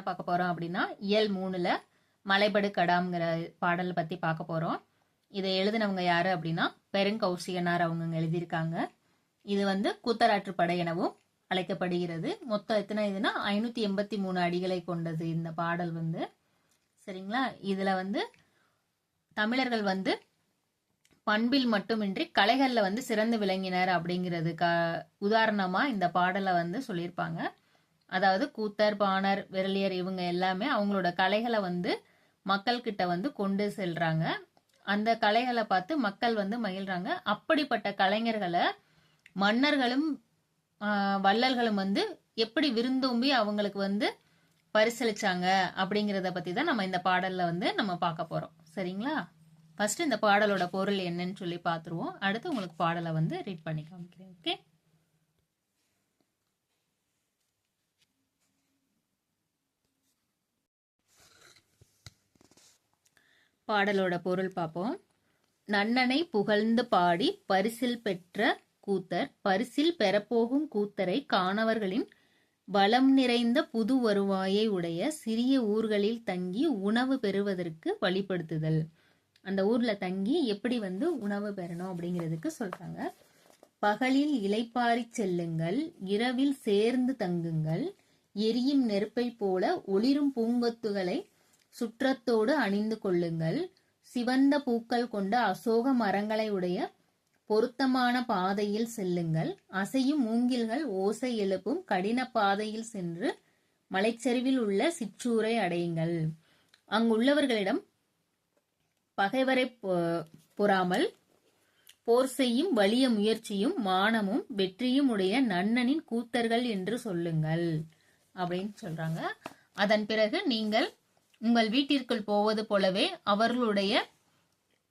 என்ன பார்க்க போறோம் அப்படின்னா இயல் மூணுல மலைபடு கடாம்ங்கிற பாடலை பத்தி பார்க்க போறோம். இதை எழுதினவங்க யாரு அப்படின்னா பெருங்கௌசிகனார் அவங்க எழுதியிருக்காங்க. இது வந்து கூத்தராற்று படை எனவும் அழைக்கப்படுகிறது. மொத்தம் எத்தனை இதுனா ஐநூத்தி எண்பத்தி மூணு அடிகளை கொண்டது இந்த பாடல் வந்து. சரிங்களா? இதுல வந்து தமிழர்கள் வந்து பண்பில் மட்டுமின்றி கலைகள்ல வந்து சிறந்து விளங்கினர் அப்படிங்கிறது க உதாரணமா இந்த பாடலை வந்து சொல்லியிருப்பாங்க. அதாவது கூத்தர் பாணர் விரலியர் இவங்க எல்லாமே அவங்களோட கலைகளை வந்து மக்கள்கிட்ட வந்து கொண்டு செல்றாங்க. அந்த கலைகளை பார்த்து மக்கள் வந்து மகிழ்றாங்க. அப்படிப்பட்ட கலைஞர்களை மன்னர்களும் வள்ளல்களும் வந்து எப்படி விருந்தோம்பி அவங்களுக்கு வந்து பரிசளிச்சாங்க அப்படிங்கிறத பத்தி தான் நம்ம இந்த பாடல்ல வந்து நம்ம பார்க்க போறோம். சரிங்களா? ஃபர்ஸ்ட் இந்த பாடலோட பொருள் என்னன்னு சொல்லி பார்த்துருவோம். அடுத்து உங்களுக்கு பாடலை வந்து ரீட் பண்ணி காமிக்கிறேன். ஓகே பாடலோட பொருள் பார்ப்போம். நன்னனை புகழ்ந்து பாடி பரிசில் பெற்ற கூத்தர் பரிசில் பெறப்போகும் கூத்தரை காணவர்களின் வளம் நிறைந்த புது வருவாயை உடைய சிறிய ஊர்களில் தங்கி உணவு பெறுவதற்கு வழிபடுத்துதல் அந்த ஊர்ல தங்கி எப்படி வந்து உணவு பெறணும் அப்படிங்கிறதுக்கு சொல்றாங்க. பகலில் இலைப்பாரி செல்லுங்கள் இரவில் சேர்ந்து தங்குங்கள் எரியும் நெருப்பை போல ஒளிரும் பூங்கொத்துகளை சுற்றத்தோடு அணிந்து கொள்ளுங்கள். சிவந்த பூக்கள் கொண்ட அசோக மரங்களை உடைய பொருத்தமான பாதையில் செல்லுங்கள். அசையும் மூங்கில்கள் ஓசை எழுப்பும் கடின பாதையில் சென்று மலைச்சரிவில் உள்ள சிற்றூரை அடையுங்கள். அங்குள்ளவர்களிடம் பகைவரை பொ- பொறாமல் போர் செய்யும் வலிய முயற்சியும் மானமும் வெற்றியும் உடைய நன்னனின் கூத்தர்கள் என்று சொல்லுங்கள். அப்படின்னு சொல்றாங்க. அதன் பிறகு நீங்கள் உங்கள் வீட்டிற்குள் போவது போலவே அவர்களுடைய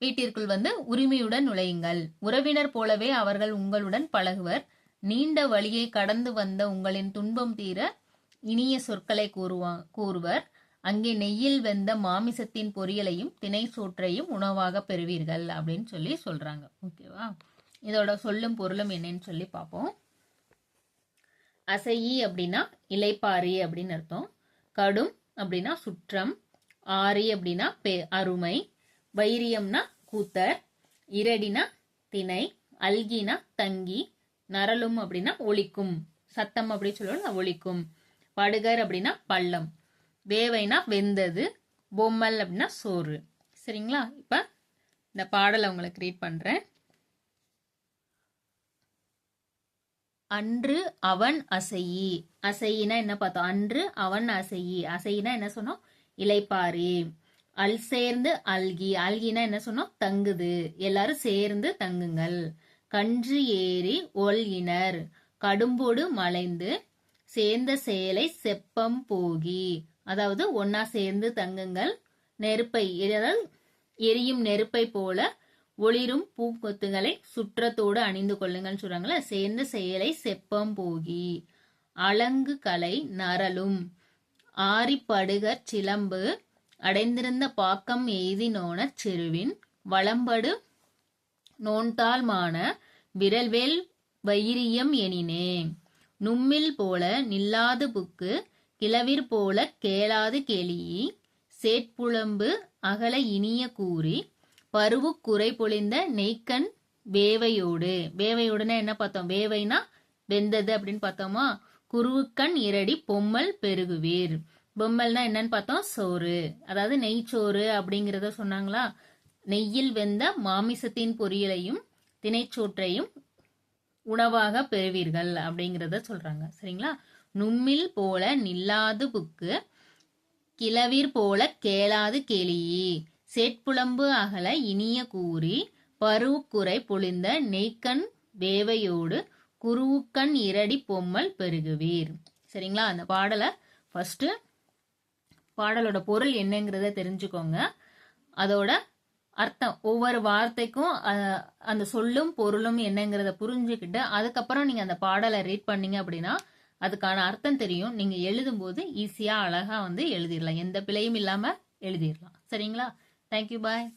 வீட்டிற்குள் வந்து உரிமையுடன் நுழையுங்கள். உறவினர் போலவே அவர்கள் உங்களுடன் பழகுவர். நீண்ட வழியை கடந்து வந்த உங்களின் துன்பம் தீர இனிய சொற்களை கூறுவா கூறுவர். அங்கே நெய்யில் வெந்த மாமிசத்தின் பொரியலையும் திணை சோற்றையும் உணவாக பெறுவீர்கள் அப்படின்னு சொல்லி சொல்றாங்க. ஓகேவா இதோட சொல்லும் பொருளும் என்னன்னு சொல்லி பார்ப்போம். அசையி அப்படின்னா இலைப்பாரி அப்படின்னு அர்த்தம். கடும் அப்படின்னா சுற்றம். ஆரி அப்படின்னா பெ அருமை. வைரியம்னா கூத்தர். இரடினா திணை. அல்கினா தங்கி. நரலும் அப்படின்னா ஒழிக்கும் சத்தம் அப்படி சொல்லுவோம் ஒலிக்கும். படுகர் அப்படின்னா பள்ளம். வேவைனா வெந்தது. பொம்மல் அப்படின்னா சோறு. சரிங்களா? இப்ப இந்த பாடலை உங்களுக்கு ரீட் பண்றேன். அன்று அவன் அசையி. அசையினா என்ன பார்த்தோம்? அன்று அவன் அசையி. அசையினா என்ன சொன்னோம்? இலைப்பாரி அல் சேர்ந்து அல்கி அல்கினா என்ன சொன்னோம்? தங்குது. எல்லாரும் சேர்ந்து தங்குங்கள். கன்று ஏறி ஒல்கினர். கடும்போடு மலைந்து சேர்ந்த சேலை செப்பம் போகி. அதாவது ஒன்னா சேர்ந்து தங்குங்கள். நெருப்பை அதாவது எரியும் நெருப்பை போல ஒளிரும் பூக்கொத்துகளை சுற்றத்தோடு அணிந்து கொள்ளுங்கள்னு சொல்றாங்களே சேர்ந்த செயலை செப்பம் போகி. அலங்கு கலை நரலும். ஆரிப்படுகற் சிலம்பு அடைந்திருந்த பாக்கம் எய்தினோன செருவின் வளம்படு நோன்தாள்மான விரல்வேல் வைரியம் எனினே. நும்மில் போல நில்லாது புக்கு கிளவிர் போல கேளாது கெளியி சேட்புலம்பு அகல இனிய கூறி பருவு குறை பொழிந்த நெய்க்கண் வேவையோடு. வேவையோடுனா என்ன பார்த்தோம்? வேவைனா வெந்தது அப்படின்னு பார்த்தோமா? குருவுக்கண் இரடி பொம்மல் பெருகுவீர். பொம்மல்னா என்னன்னு பார்த்தோம் சோறு. அதாவது நெய்ச்சோறு அப்படிங்கிறத சொன்னாங்களா? நெய்யில் வெந்த மாமிசத்தின் பொரியலையும் தினைச்சோற்றையும் உணவாக பெறுவீர்கள் அப்படிங்கிறத சொல்றாங்க. சரிங்களா? நும்மில் போல நில்லாது புக்கு கிளவிர் போல கேளாது கேளியி. சேட்புலம்பு அகல இனிய கூறி பருவுக்குறை பொழிந்த நெய்க்கண் வேவையோடு குருவுக்கண் இரடி பொம்மல் பெருகுவீர். சரிங்களா? அந்த பாடலை ஃபர்ஸ்ட் பாடலோட பொருள் என்னங்கிறத தெரிஞ்சுக்கோங்க. அதோட அர்த்தம் ஒவ்வொரு வார்த்தைக்கும் அந்த சொல்லும் பொருளும் என்னங்கிறத புரிஞ்சுக்கிட்டு அதுக்கப்புறம் நீங்க அந்த பாடலை ரீட் பண்ணீங்க அப்படின்னா அதுக்கான அர்த்தம் தெரியும். நீங்க எழுதும்போது ஈஸியா அழகா வந்து எழுதிடலாம். எந்த பிழையும் இல்லாம எழுதிடலாம். சரிங்களா? Thank you bye